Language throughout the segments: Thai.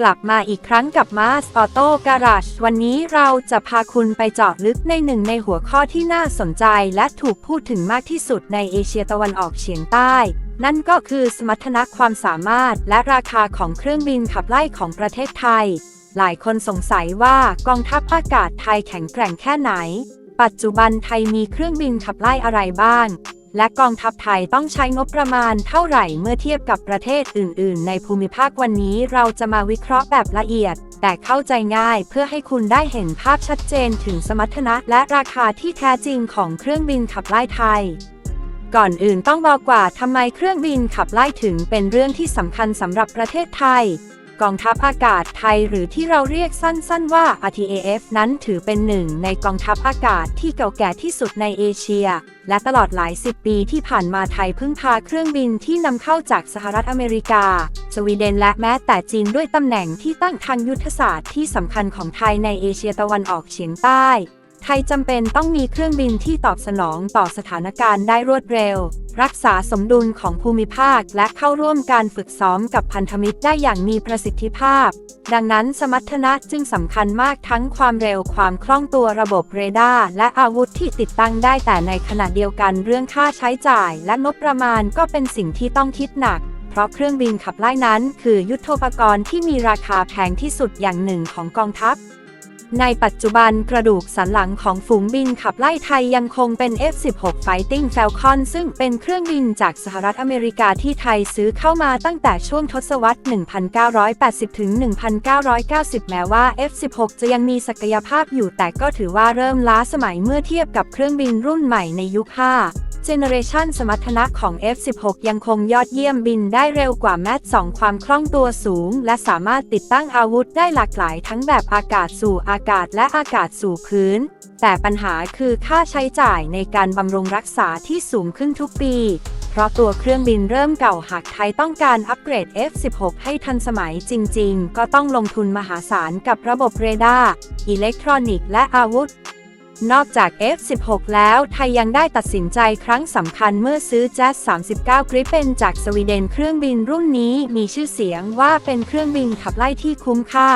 กลับมาอีกครั้งกับ Mars Auto Garage วันนี้เราจะพาคุณไปเจาะลึกในหนึ่งในหัวข้อที่น่าสนใจและถูกพูดถึงมากที่สุดในเอเชียตะวันออกเฉียงใต้ นั่นก็คือสมรรถนะความสามารถและราคาของเครื่องบินขับไล่ของประเทศไทย หลายคนสงสัยว่ากองทัพอากาศไทยแข็งแกร่งแค่ไหน ปัจจุบันไทยมีเครื่องบินขับไล่อะไรบ้าง และกองทัพไทยต้องใช้งบประมาณเท่าไหร่เมื่อเทียบกับประเทศอื่น ๆ ในภูมิภาควันนี้เราจะมาวิเคราะห์แบบละเอียด แต่เข้าใจง่ายเพื่อให้คุณได้เห็นภาพชัดเจนถึงสมรรถนะและราคาที่แท้จริงของเครื่องบินขับไล่ไทยก่อนอื่นต้องบอกว่าทำไมเครื่องบินขับไล่ถึงเป็นเรื่องที่สำคัญสำหรับประเทศไทย กองทัพอากาศไทยหรือที่เราเรียกสั้นๆว่า RTAF นั้นถือเป็นหนึ่งในกองทัพอากาศที่เก่าแก่ที่สุดในเอเชีย และตลอดหลายสิบปีที่ผ่านมาไทยพึ่งพาเครื่องบินที่นำเข้าจากสหรัฐอเมริกา สวีเดนและแม้แต่จีนด้วยตำแหน่งที่ตั้งทางยุทธศาสตร์ที่สำคัญของไทยในเอเชียตะวันออกเฉียงใต้ ไทยจำเป็นต้องมีเครื่องบินที่ตอบสนองต่อสถานการณ์ได้รวดเร็ว รักษาสมดุลของภูมิภาคและเข้าร่วมการฝึกซ้อมกับพันธมิตรได้อย่างมีประสิทธิภาพ ดังนั้นสมรรถนะจึงสำคัญมากทั้งความเร็วความคล่องตัวระบบเรดาร์และอาวุธที่ติดตั้งได้แต่ในขณะเดียวกันเรื่องค่าใช้จ่าย และงบประมาณก็เป็นสิ่งที่ต้องคิดหนักเพราะเครื่องบินขับไล่นั้น คือยุทโธปกรณ์ที่มีราคาแพงที่สุดอย่างหนึ่งของกองทัพ ในปัจจุบันกระดูกสันหลังของฝูงบินขับไล่ไทยยังคงเป็น F-16 Fighting Falcon ซึ่งเป็นเครื่องบินจากสหรัฐอเมริกาที่ไทยซื้อเข้ามาตั้งแต่ช่วงทศวรรษ 1980 ถึง 1990 แม้ว่า F-16 จะยังมีศักยภาพอยู่แต่ก็ถือว่าเริ่มล้าสมัยเมื่อเทียบกับเครื่องบินรุ่นใหม่ในยุค 5เจเนเรชันสมรรถนะของ F-16 ยังคงยอดเยี่ยมบินได้เร็วกว่าแมท2ความคล่องตัวสูง และสามารถติดตั้งอาวุธได้หลากหลายทั้งแบบอากาศสู่อาากาศและอากาศสู่พื้น แต่ปัญหาคือค่าใช้จ่ายในการบำรุงรักษาที่สูงขึ้นทุกปี เพราะตัวเครื่องบินเริ่มเก่าหากไทยต้องการอัปเกรด F-16 ให้ทันสมัยจริง ๆ ก็ต้องลงทุนมหาศาลกับระบบเรดาร์อิเล็กทรอนิกส์และอาวุธนอกจาก F-16 แล้วไทยยังได้ตัดสินใจครั้งสำคัญเมื่อซื้อ Jazz 39 Gripen จากสวีเดนเครื่องบินรุ่นนี้มีชื่อเสียงว่าเป็นเครื่องบินขับไล่ที่คุ้มค่า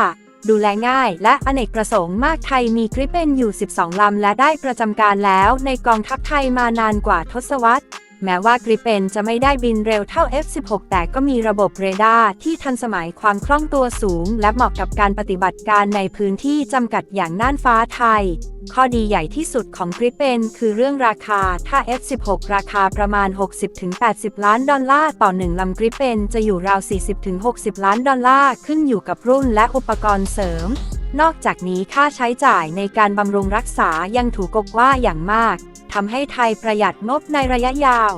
ดูแลง่ายและอเนกประสงค์มากไทยมีกริปเปนอยู่ 12 ลำ และได้ประจำการแล้วในกองทัพไทยมานานกว่าทศวรรษ แม้ว่ากริปเปนจะไม่ได้บินเร็วเท่า F-16 แต่ก็มีระบบเรดาร์ที่ทันสมัยความคล่องตัวสูง และเหมาะกับการปฏิบัติการในพื้นที่จำกัดอย่างน่านฟ้าไทย ข้อดีใหญ่ที่สุดของกริปเปนคือเรื่องราคา ถ้า F16 ราคาประมาณ 60-80 ล้านดอลลาร์ต่อหนึ่งลำกริปเปนจะอยู่ราว 40-60 ล้านดอลลาร์ขึ้นอยู่กับรุ่นและอุปกรณ์เสริม นอกจากนี้ค่าใช้จ่ายในการบำรุงรักษายังถูกกว่าอย่างมาก ทำให้ไทยประหยัดงบในระยะยาว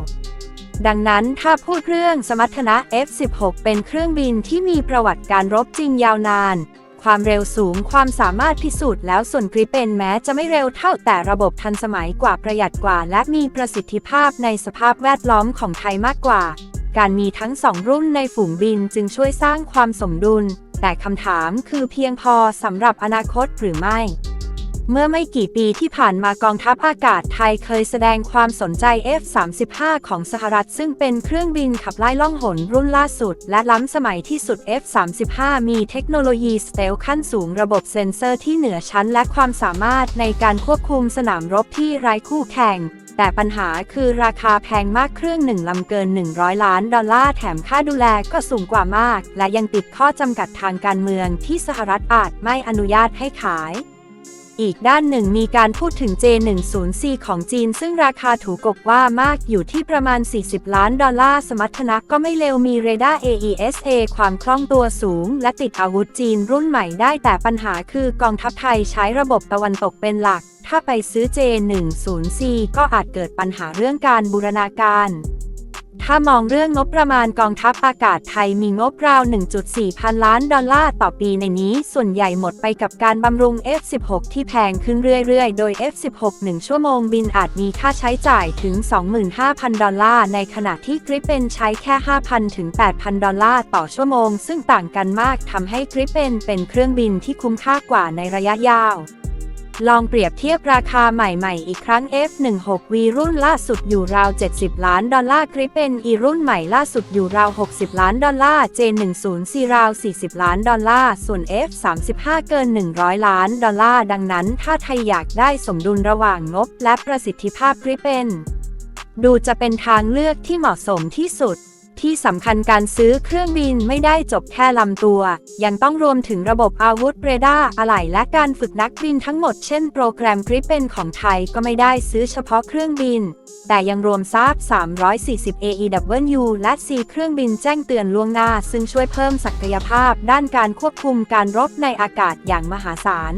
ดังนั้นถ้าพูดเรื่องสมรรถนะ F16 เป็นเครื่องบินที่มีประวัติการรบจริงยาวนาน ความเร็วสูงความสามารถพิสูจน์แล้วส่วนกริปเปนแม้จะไม่เร็วเท่าแต่ระบบทันสมัยกว่าประหยัดกว่า และมีประสิทธิภาพในสภาพแวดล้อมของไทยมากกว่า การมีทั้งสองรุ่นในฝูงบินจึงช่วยสร้างความสมดุล แต่คำถามคือเพียงพอสำหรับอนาคตหรือไม่ เมื่อไม่กี่ปีที่ผ่านมากองทัพอากาศไทยเคยแสดงความสนใจ F-35 ของสหรัฐ ซึ่งเป็นเครื่องบินขับไล่ล่องหนรุ่นล่าสุด และล้ำสมัยที่สุด F-35 มีเทคโนโลยีสเตลขั้นสูงระบบเซ็นเซอร์ที่เหนือชั้น และความสามารถในการควบคุมสนามรบที่ไร้คู่แข่ง แต่ปัญหาคือราคาแพงมากเครื่องหนึ่งลำเกิน 100 ล้านดอลลาร์แถมค่าดูแลก็สูงกว่ามาก และยังติดข้อจำกัดทางการเมืองที่สหรัฐอาจไม่อนุญาตให้ขาย อีกด้านหนึ่งมีการพูดถึง J10C ของจีน ซึ่งราคาถูกกว่ามากอยู่ที่ประมาณ 40 ล้านดอลลาร์สมรรถนะก็ไม่เลวมีเรดาร์ AESA ความคล่องตัวสูง และติดอาวุธจีนรุ่นใหม่ได้แต่ปัญหาคือกองทัพไทยใช้ระบบตะวันตกเป็นหลัก ถ้าไปซื้อ J10C ก็อาจเกิดปัญหาเรื่องการบูรณาการ ถ้ามองเรื่องงบประมาณกองทัพอากาศไทยมีงบราว 1.4 พันล้านดอลลาร์ต่อปีในนี้ ส่วนใหญ่หมดไปกับการบำรุง F16 ที่แพงขึ้นเรื่อยๆ โดย F16 1 ชั่วโมงบินอาจมีค่าใช้จ่ายถึง 25,000 ดอลลาร์ ในขณะที่กริปเปนใช้แค่ 5,000 ถึง 8,000 ดอลลาร์ต่อชั่วโมง ซึ่งต่างกันมากทำให้กริปเปนเป็นเครื่องบินที่คุ้มค่ากว่าในระยะยาว ลองเปรียบเทียบราคาใหม่ๆ อีกครั้ง F16V รุ่นล่าสุดอยู่ราว 70 ล้านดอลลาร์กริปเป็น E รุ่นใหม่ล่าสุดอยู่ราว 60 ล้านดอลลาร์ J10C ราว 40 ล้านดอลลาร์ ส่วน F35 เกิน 100 ล้านดอลลาร์ ดังนั้น ถ้าไทยอยากได้สมดุลระหว่างงบ และประสิทธิภาพกริปเป็น ดูจะเป็นทางเลือกที่เหมาะสมที่สุด ที่สำคัญการซื้อเครื่องบินไม่ได้จบแค่ลำตัว ยังต้องรวมถึงระบบอาวุธเรดาร์อะไหล่และการฝึกนักบินทั้งหมดเช่นโปรแกรมกริปเป็นของไทยก็ไม่ได้ซื้อเฉพาะเครื่องบิน แต่ยังรวมซาบ340 AEW และ C เครื่องบินแจ้งเตือนล่วงหน้า ซึ่งช่วยเพิ่มศักยภาพด้านการควบคุมการรบในอากาศอย่างมหาศาล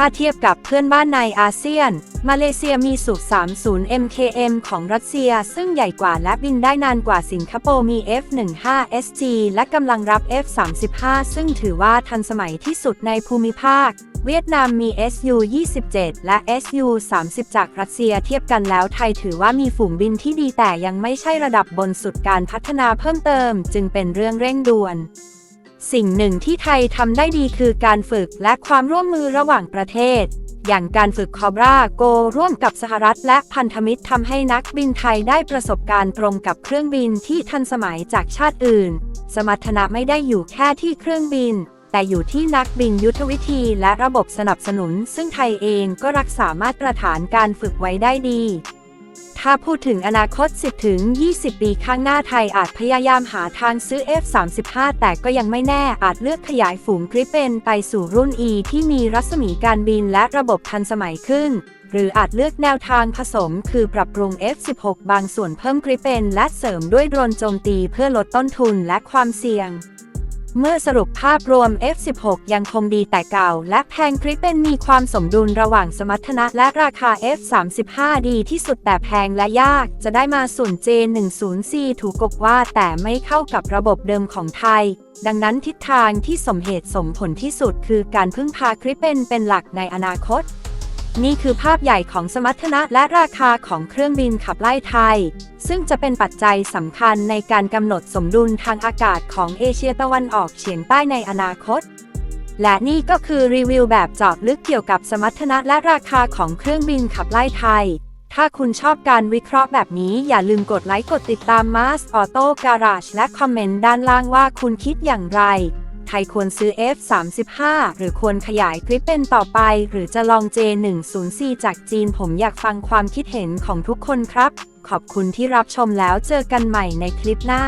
ถ้าเทียบกับเพื่อนบ้านในอาเซียน มาเลเซียมีสุ30 MKM ของรัสเซีย ซึ่งใหญ่กว่าและบินได้นานกว่าสิงคโปร์มี F-15SG และกำลังรับ F-35 ซึ่งถือว่าทันสมัยที่สุดในภูมิภาค เวียดนามมี SU-27 และ SU-30 จากรัสเซียเทียบกันแล้วไทยถือว่ามีฝูงบินที่ดีแต่ยังไม่ใช่ระดับบนสุดการพัฒนาเพิ่มเติม จึงเป็นเรื่องเร่งด่วน สิ่งหนึ่งที่ไทยทำได้ดีคือการฝึกและความร่วมมือระหว่างประเทศ อย่างการฝึกคอบราโกร่วมกับสหรัฐและพันธมิตรทำให้นักบินไทยได้ประสบการณ์ตรงกับเครื่องบินที่ทันสมัยจากชาติอื่น สมรรถนะไม่ได้อยู่แค่ที่เครื่องบิน แต่อยู่ที่นักบินยุทธวิธีและระบบสนับสนุน ซึ่งไทยเองก็รักษามาตรฐานการฝึกไว้ได้ดี ถ้าพูดถึงอนาคต 10 ถึง 20 ปีข้างหน้าไทยอาจพยายามหาทางซื้อ F35 แต่ก็ยังไม่แน่อาจเลือกขยายฝูงกริปเป็นไปสู่รุ่น E ที่มีรัศมีการบินและระบบทันสมัยขึ้น หรืออาจเลือกแนวทางผสม คือปรับปรุง F16 บางส่วนเพิ่มกริปเป็นและเสริมด้วยโดรนโจมตีเพื่อลดต้นทุนและความเสี่ยง เมื่อสรุปภาพรวม F16 ยังคงดีแต่เก่า และแพงคริปเป็นมีความสมดุลระหว่างสมรรถนะและราคา F35 ดีที่สุดแต่แพงและยาก จะได้มาส่วน J10C ถูกกบว่าแต่ไม่เข้ากับระบบเดิมของไทย ดังนั้นทิศทางที่สมเหตุสมผลที่สุดคือการพึ่งพาคริปเป็นเป็นหลักในอนาคต นี่คือภาพใหญ่ของสมรรถนะและราคาของเครื่องบินขับไล่ไทย ซึ่งจะเป็นปัจจัยสำคัญในการกำหนดสมดุลทางอากาศของเอเชียตะวันออกเฉียงใต้ในอนาคต และนี่ก็คือรีวิวแบบเจาะลึกเกี่ยวกับสมรรถนะและราคาของเครื่องบินขับไล่ไทย ถ้าคุณชอบการวิเคราะห์แบบนี้อย่าลืมกดไลค์กดติดตาม Mars Auto Garage และคอมเมนต์ด้านล่างว่าคุณคิดอย่างไร ไทยควรซื้อ F35 หรือควรขยายคลิปเป็นต่อไป หรือจะลอง J104 จากจีนผมอยากฟังความคิดเห็นของทุกคนครับ ขอบคุณที่รับชมแล้วเจอกันใหม่ในคลิปหน้า